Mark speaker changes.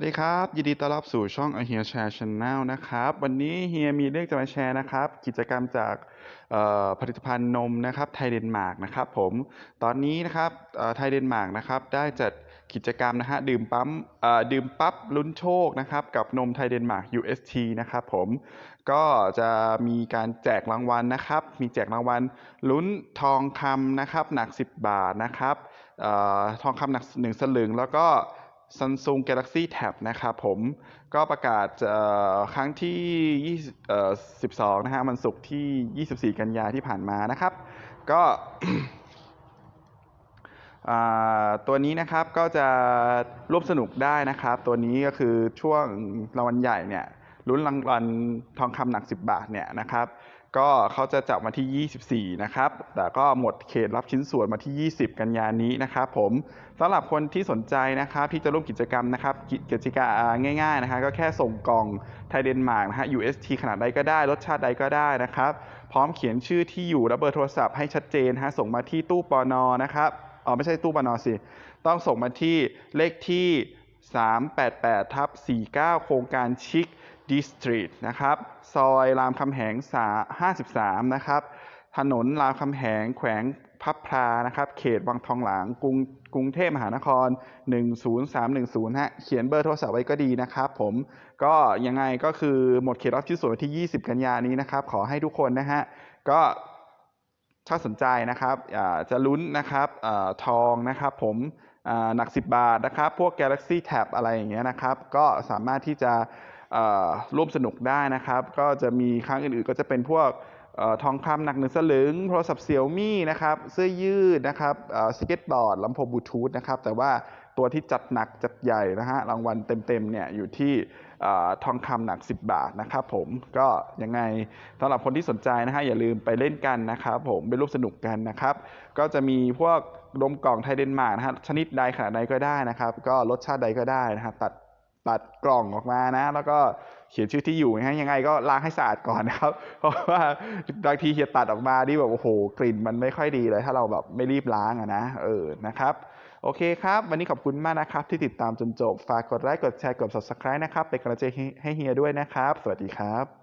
Speaker 1: วัสดีครับ ยินดีต้อนรับสู่ช่อง a h e r Share Channel นะครับ วันนี้เฮียมีเรื่องจะมาแชร์นะครับ กิจกรรมจากผลิตภัณฑ์นมนะครับไทยเดนมาร์กนะครับผมตอนนี้นะครับไทยเดนมาร์กนะครับได้จัดกิจกรรมนะฮะดื่มปั๊มดื่มปั๊บลุ้นโชคนะครับกับนมไทยเดนมาร์ก UST นะครับผมก็จะมีการแจกรางวัลนะครับ มีแจกรางวัลลุ้นทองคำนะครับหนัก 10 บาทนะครับเอ่อทองคำหนัก 1 สลึงแล้วก็ Samsung Galaxy Tab นะครับผมก็ประกาศครั้งที่12นะฮะมันศุกร์ที่ 24 กันยาที่ผ่านมานะครับ ก็ตัวนี้นะครับก็จะร่วมสนุกได้นะครับ ตัวนี้ก็คือช่วงรางวัลใหญ่เนี่ย ลุ้นรางวัลทองคำหนัก 10 บาทเนี่ยนะครับ ก็เขาจะจับมาที่ 24 นะครับ แต่ก็หมดเขตรับชิ้นส่วนมาที่ 20 กันยานี้นะครับผมสำหรับคนที่สนใจนะครับที่จะร่วมกิจกรรมนะครับกิจกรรมง่ายๆนะฮะก็แค่ส่งกล่องไทยเดนมาร์กนะฮะ UST ขนาดใดก็ได้ รสชาติใดก็ได้นะครับพร้อมเขียนชื่อที่อยู่และเบอร์โทรศัพท์ให้ชัดเจนฮะส่งมาที่ตู้ปอนอนะครับอ๋อไม่ใช่ตู้ปอนอสิ ต้องส่งมาที่เลขที่ 388ทับ49 โครงการชิคดิสตรีทนะครับ ซอยรามคำแหง 53 นะครับ ถนนรามคำแหงแขวงพับพลานะครับ เขตวังทองหลางกรุงกรุงเทพมหานคร 10310 ฮะ เขียนเบอร์โทรศัพท์ไว้ก็ดีนะครับผม ก็ยังไงก็คือหมดเขตรับชิ้นส่วนวันที่ 20 กันยานี้นะครับ ขอให้ทุกคนนะฮะ ก็ ถ้าสนใจนะครับจะลุ้นนะครับอทองนะครับผมหนัก 10 บาทนะครับ พวก Galaxy Tab อะไรอย่างเงี้ยนะครับ ก็สามารถที่จะร่วมสนุกได้นะครับ ก็จะมีครั้งอื่นๆ ก็จะเป็นพวก ทองคำหนักหนึ่งสลึงโทรศัพท์เซี่ยมี่นะครับเสื้อยืดนะครับสเก็ตบอร์ดลำโพงบลูทูธนะครับแต่ว่าตัวที่จัดหนักจัดใหญ่นะฮะรางวัลเต็มๆเนี่ยอยู่ที่อทองคำหนัก 10 บาทนะครับผมก็ยังไงสำหรับคนที่สนใจนะฮะอย่าลืมไปเล่นกันนะครับผมไปร่วมสนุกกันนะครับ ก็จะมีพวกนมกล่องไทยเดนมาร์กนะฮะชนิดใดขนาดใดก็ได้นะครับ ก็รสชาติใดก็ได้นะฮะตัด ตัดกล่องออกมานะ แล้วก็เขียนชื่อที่อยู่นะยังไงก็ล้างให้สะอาดก่อนนะครับ เพราะว่าบางทีเฮียตัดออกมานี่แบบโอ้โหกลิ่นมันไม่ค่อยดีเลย ถ้าเราแบบไม่รีบล้างอะนะเออนะครับโอเคครับ วันนี้ขอบคุณมากนะครับ ที่ติดตามจนจบ ฝากกดไลค์กดแชร์กด subscribe นะครับ เป็นกำลังใจให้เฮียด้วยนะครับ สวัสดีครับ